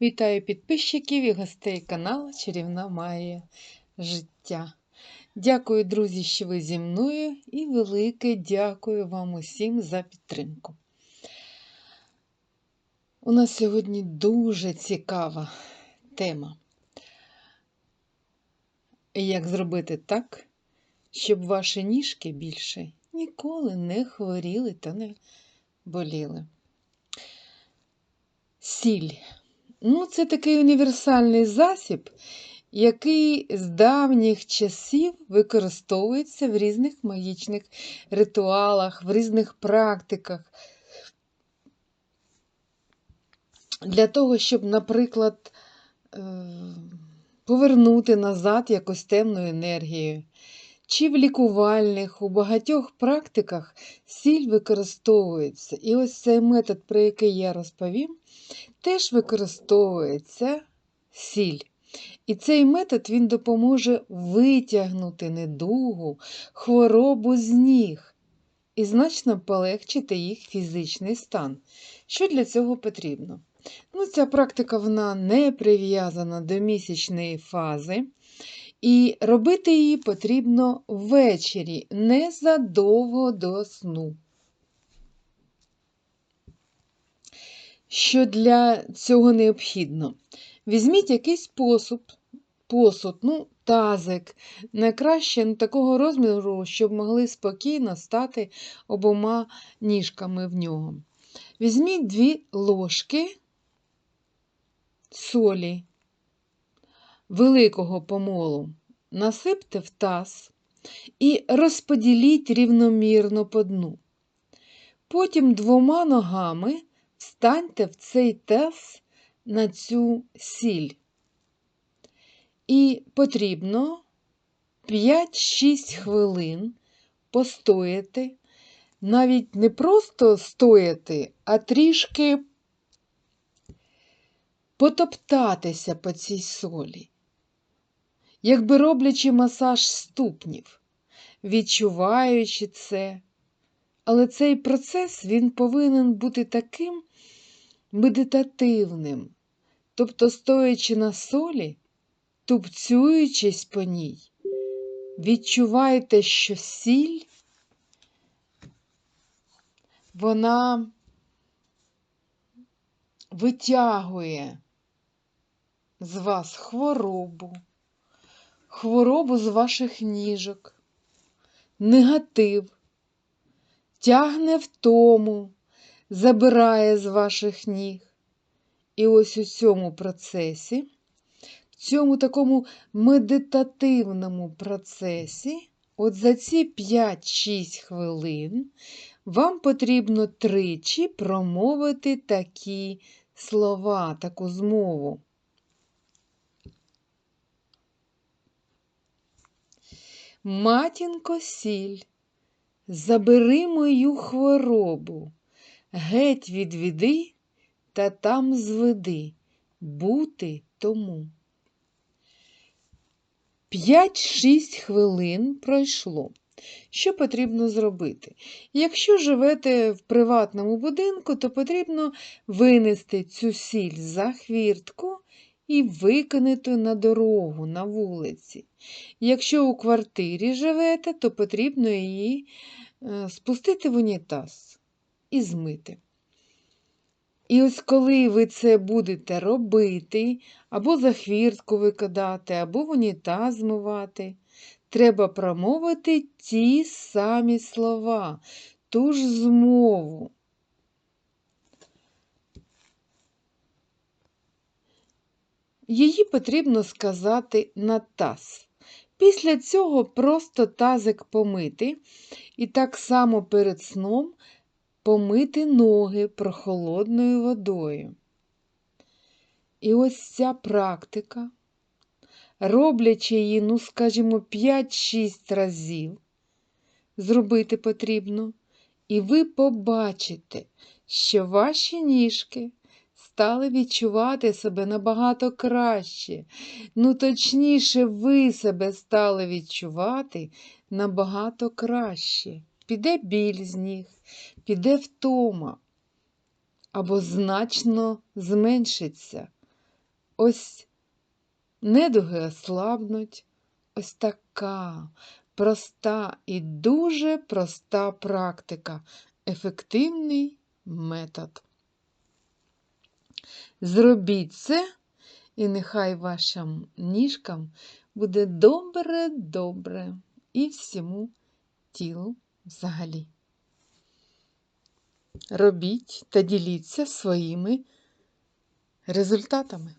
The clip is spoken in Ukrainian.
Вітаю підписчиків і гостей каналу Чарівна Магія життя. Дякую, друзі, що ви зі мною, і велике дякую вам усім за підтримку. У нас сьогодні дуже цікава тема. Як зробити так, щоб ваші ніжки більше ніколи не хворіли та не боліли. Сіль. Ну, це такий універсальний засіб, який з давніх часів використовується в різних магічних ритуалах, в різних практиках. Для того, щоб, наприклад, е, повернути назад якусь темну енергію. Чи в лікувальних, у багатьох практиках сіль використовується. І ось цей метод, про який я розповім, теж використовується сіль. І цей метод він допоможе витягнути недугу, хворобу з ніг і значно полегчити їх фізичний стан. Що для цього потрібно? Ну, Ця практика вона не прив'язана до місячної фази. І робити її потрібно ввечері, незадовго до сну. Що для цього необхідно? Візьміть якийсь посуд, посуд, ну, тазик, найкраще ну, такого розміру, щоб могли спокійно стати обома ніжками в нього. Візьміть дві ложки солі великого помолу, насипте в таз і розподіліть рівномірно по дну. Потім двома ногами встаньте в цей таз на цю сіль. І потрібно 5-6 хвилин постояти, навіть не просто стояти, а трішки потоптатися по цій солі якби роблячи масаж ступнів, відчуваючи це. Але цей процес він повинен бути таким медитативним, тобто, стоячи на солі, тупцюючись по ній, відчувайте, що сіль, вона витягує з вас хворобу хворобу з ваших ніжок, негатив, тягне втому, забирає з ваших ніг. І ось у цьому процесі, в цьому такому медитативному процесі, от за ці 5-6 хвилин вам потрібно тричі промовити такі слова, таку змову. Матінко сіль, забери мою хворобу, геть відвіди та там зведи, бути тому. П'ять-шість хвилин пройшло. Що потрібно зробити? Якщо живете в приватному будинку, то потрібно винести цю сіль за хвіртку і викинути на дорогу, на вулиці. Якщо у квартирі живете, то потрібно її е, спустити в унітаз і змити. І ось коли ви це будете робити, або за хвіртку викидати, або в унітаз змивати, треба промовити ті самі слова, ту ж змову. Її потрібно сказати на таз. Після цього просто тазик помити і так само перед сном помити ноги прохолодною водою. І ось ця практика, роблячи її, ну, скажімо, 5-6 разів, зробити потрібно, і ви побачите, що ваші ніжки стали відчувати себе набагато краще. Ну, точніше, ви себе стали відчувати набагато краще. Піде біль з ніг, піде втома, або значно зменшиться ось недуги ослабнуть. Ось така проста і дуже проста практика, ефективний метод. Зробіть це, і нехай вашим ніжкам буде добре-добре і всьому тілу взагалі. Робіть та діліться своїми результатами.